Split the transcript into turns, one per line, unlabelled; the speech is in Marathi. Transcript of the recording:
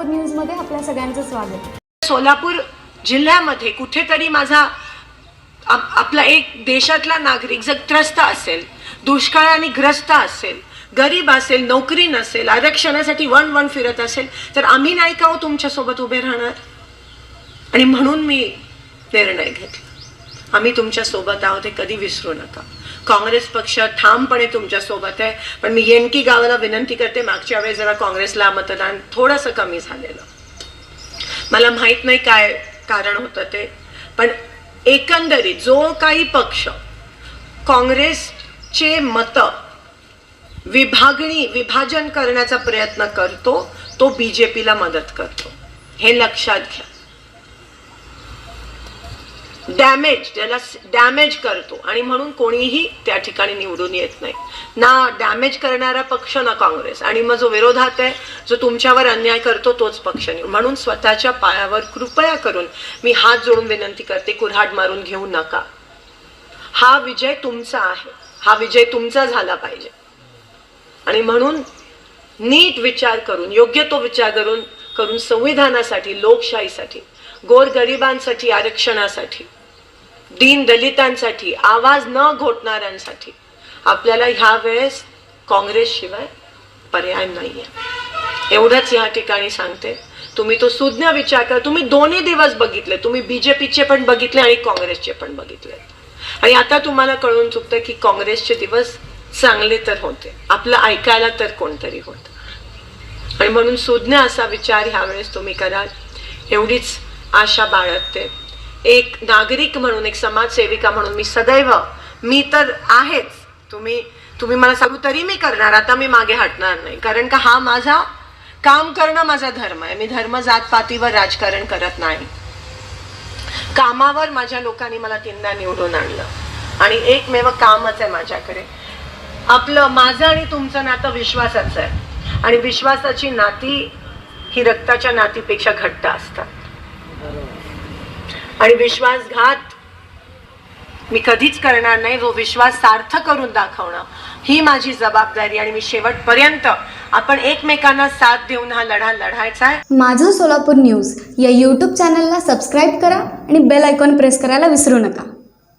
सोलापूर न्यूजमध्ये आपल्या सगळ्यांचं स्वागत.
सोलापूर जिल्ह्यामध्ये कुठेतरी माझा आप- आपला एक देशातला नागरिक जर त्रस्त असेल दुष्काळाने ग्रस्त असेल गरीब असेल नोकरी नसेल आरक्षणासाठी वन वन फिरत असेल तर आम्ही नाही का हो तुमच्यासोबत उभे राहणार? आणि म्हणून मी निर्णय घेतला. आम्ही तुमच्यासोबत आहोत हे कधी विसरू नका. काँग्रेस पक्ष ठामपणे तुमच्यासोबत आहे पण मी येणकी गावाला विनंती करते मागच्या वेळेस जरा काँग्रेसला मतदान थोडंसं कमी झालेलं. मला माहीत नाही काय कारण होतं ते पण एकंदरीत जो काही पक्ष काँग्रेसचे मत विभागणी विभाजन करण्याचा प्रयत्न करतो तो बीजेपीला मदत करतो. हे लक्षात घ्या. डॅमेज त्याला डॅमेज करतो. आणि म्हणून कोणीही त्या ठिकाणी निवडून येत नाही. ना डॅमेज करणारा पक्ष ना काँग्रेस. आणि मग जो विरोधात आहे जो तुमच्यावर अन्याय करतो तोच पक्ष निवड म्हणून स्वतःच्या पायावर कृपया करून मी हात जोडून विनंती करते कुऱ्हाड मारून घेऊ नका. हा विजय तुमचा आहे. हा विजय तुमचा झाला पाहिजे. आणि म्हणून नीट विचार करून योग्य तो विचार करून करून संविधानासाठी लोकशाहीसाठी गोरगरिबांसाठी आरक्षणासाठी दीन दलितांसाठी आवाज न घोटणाऱ्यांसाठी. आपल्याला ह्या वेळेस काँग्रेसशिवाय पर्याय नाहीये. एवढंच या ठिकाणी सांगते. तुम्ही तो सुज्ञ विचार करा. तुम्ही दोन्ही दिवस बघितले. तुम्ही बीजेपीचे पण बघितले आणि काँग्रेसचे पण बघितले. आणि आता तुम्हाला कळून चुकतं की काँग्रेसचे दिवस चांगले तर होते. आपलं ऐकायला तर कोणतरी होतं. आणि म्हणून सुज्ञ असा विचार ह्यावेळेस तुम्ही कराल. एवढीच आशा बाळगते. एक नागरिक म्हणून एक समाजसेविका म्हणून मी सदैव मी तर आहेच. तुम्ही तुम्ही मला सांगू तरी मी करणार आता मी मागे हटणार नाही. कारण का हा माझा काम करणं माझा धर्म आहे. मी धर्म जातपातीवर राजकारण करत नाही. कामावर माझ्या लोकांनी मला तीनदा निवडून आणलं. आणि एकमेव कामच आहे माझ्याकडे. आपलं माझं आणि तुमचं नातं विश्वासाचं आहे. आणि विश्वासाची नाती ही रक्ताच्या नातीपेक्षा घट्ट असतात. आणि विश्वासघात मी कधीच करणार नाही जो विश्वास सार्थ करून दाखवणं. ही माझी जबाबदारी आणि मी शेवटपर्यंत आपण एकमेकांना साथ देऊन हा लढा लढायचा आहे.
माझं सोलापूर न्यूज या यूट्यूब चॅनलला सबस्क्राईब करा आणि बेल आयकॉन प्रेस करायला विसरू नका.